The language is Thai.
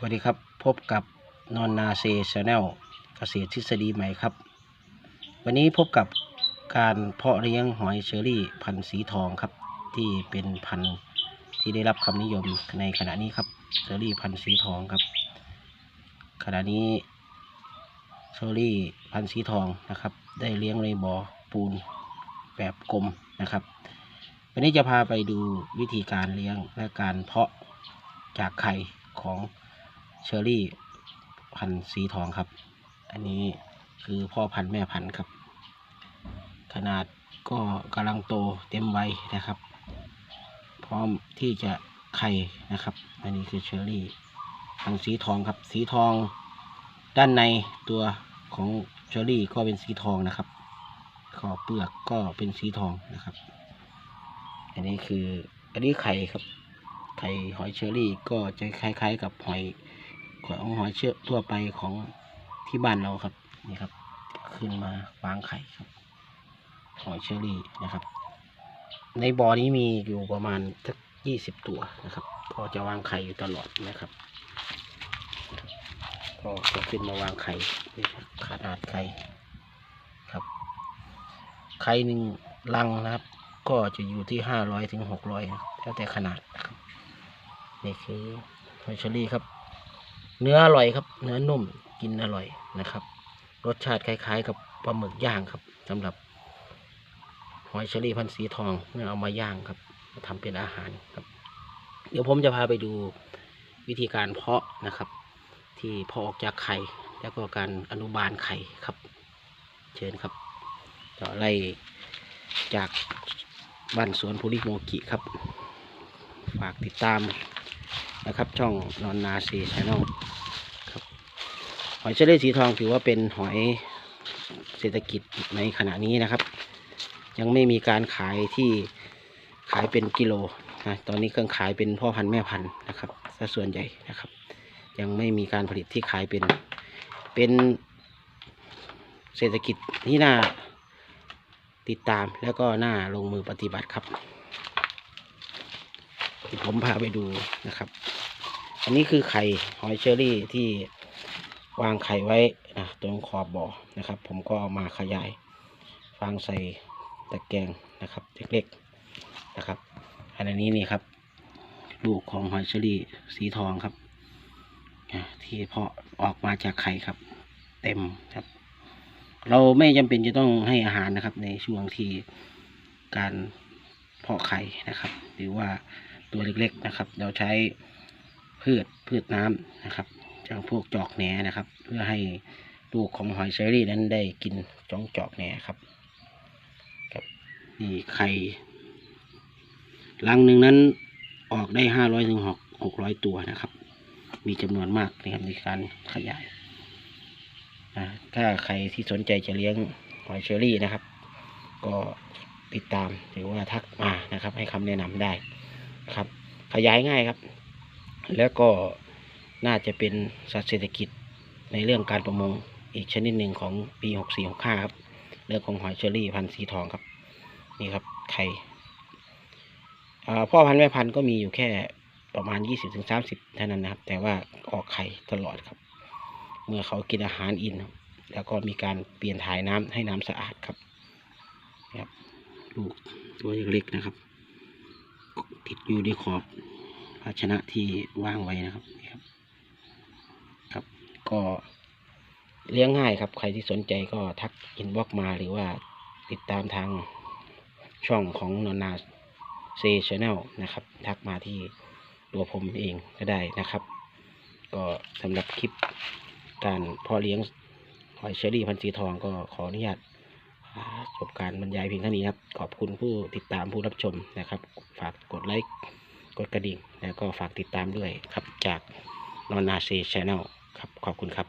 สวัสดีครับ พบกับนอนนาเซชาแนลเกษตรทฤษฎีใหม่ครับ วันนี้พบกับการเพาะเลี้ยงหอยเชอรี่พันธุ์สีทองครับ ที่เป็นพันธุ์ที่ได้รับคำนิยมในขณะนี้ครับเชอรี่พันธุ์สีทองครับ ขณะนี้เชอรี่พันธุ์สีทองนะครับ ได้เลี้ยงในบ่อปูนแบบกลมนะครับ วันนี้จะพาไปดูวิธีการเลี้ยงและการเพาะจากไข่ของ เชอรี่พันธุ์สีทองครับ อันนี้คือพ่อพันธุ์แม่พันธุ์ครับ ขนาดก็กำลังโตเต็มวัยนะครับ พร้อมที่จะไข่นะครับ อันนี้คือเชอรี่พันธุ์สีทองครับ สีทอง ด้านในตัวของเชอรี่ก็เป็นสีทองนะครับ ขอบเปลือกก็เป็นสีทองนะครับ อันนี้คืออันนี้ไข่ครับไข่หอยเชอรี่ก็จะคล้าย ๆ กับหอย ของหอยเชื่อทั่วไปของที่บ้านเราครับนี่ครับ ขึ้นมาวางไข่ครับ หอยเชอรี่นะครับ ในบ่อนี้มีอยู่ประมาณสักยี่สิบตัวนะครับก็จะวางไข่อยู่ตลอดนะครับก็จะขึ้นมาวางไข่นี่ขนาดไข่ครับ ไข่หนึ่งลังนะครับ ก็จะอยู่ที่ห้าร้อยถึงหกร้อยแล้วแต่ขนาดครับนี่คือหอยเชอรี่ครับ เนื้ออร่อยครับ เนื้อนุ่มกินอร่อยนะครับ รสชาติคล้ายๆ กับปลาหมึกย่างครับสำหรับหอยเชอรี่พันธุ์สีทองเมื่อเอามาย่างครับมาทำเป็นอาหารครับ เดี๋ยวผมจะพาไปดูวิธีการเพาะนะครับ ที่เพาะออกจากไข่แล้วก็การอนุบาลไข่ครับ เชิญครับต่อไล่จากบ้านสวนภูริโมกิครับ ฝากติดตาม นะครับ ช่องนอนนาซีชแนลครับหอยเชอรี่สีทองถือว่าเป็นหอยเศรษฐกิจในขณะนี้นะครับ ยังไม่มีการขายที่ขายเป็นกิโลนะตอนนี้เครื่องขายเป็นพ่อพันธุ์แม่พันธุ์นะครับซะส่วนใหญ่นะครับ ยังไม่มีการผลิตที่ขายเป็นเป็นเศรษฐกิจที่น่าติดตามแล้วก็น่าลงมือปฏิบัติครับ ผมพาไปดูนะครับ อันนี้คือไข่หอยเชอรี่ที่วางไข่ไว้นะตรงขอบบ่อนะครับ ผมก็เอามาขยายฟางใส่ตะแกรงนะครับเล็กๆนะครับ อันนี้นี่ครับ ลูกของหอยเชอรี่สีทองครับที่เพาะออกมาจากไข่ครับ เต็มครับ เราไม่จำเป็นจะต้องให้อาหารนะครับ ในช่วงที่การเพาะไข่นะครับ หรือว่าตัวเล็กๆนะครับ เราใช้ พืชพืชน้ำนะครับอย่าพวกจอกแหนนะครับ เพื่อให้ลูกของหอยเชอรี่นั้นได้กินจ้องจอกแหนครับครับนี่ไข่ลังหนึ่งนั้นออกได้ห้าร้อยถึงหกหกร้อยตัวนะครับ มีจำนวนมากนะครับในการขยายอ่าถ้าใครที่สนใจจะเลี้ยงหอยเชอรี่นะครับ ก็ติดตามหรือว่าทักมานะครับ ให้คำแนะนำได้นะครับ ขยายง่ายครับ แล้วก็น่าจะเป็นสัตว์เศรษฐกิจในเรื่องการประมงอีกชนิดหนึ่งของปีหกสี่หกห้าครับ เรื่องของหอยเชอรี่พันธุ์สีทองครับ นี่ครับไข่พ่อพันธุ์แม่พันธุ์ก็มีอยู่แค่ประมาณยี่สิบถึงสามสิบเท่านั้นนะครับ แต่ว่าออกไข่ตลอดครับ เมื่อเขากินอาหารอิน แล้วก็มีการเปลี่ยนถ่ายน้ำให้น้ำสะอาดครับนะครับลูกตัวเล็กๆนะครับ ติดอยู่ในขอบาชนะที่ว่างไว้นะครับครับครับ ก็เลี้ยงง่ายครับ ใครที่สนใจก็ทักอินบ็อกมาหรือว่าติดตามทางช่องของนนนาเซชแนลนะครับ ทักมาที่ตัวผมเองก็ได้นะครับ ก็สำหรับคลิปการเพาะเลี้ยงหอยเชอรี่พันธุ์สีทองก็ขออนุญาตจบการบรรยายเพียงเท่านี้ครับ ขอบคุณผู้ติดตามผู้รับชมนะครับ ฝากกดไลค์ กดกระดิ่ง แล้วก็ฝากติดตามด้วยครับจากนอนนาเซชแนลครับขอบคุณครับ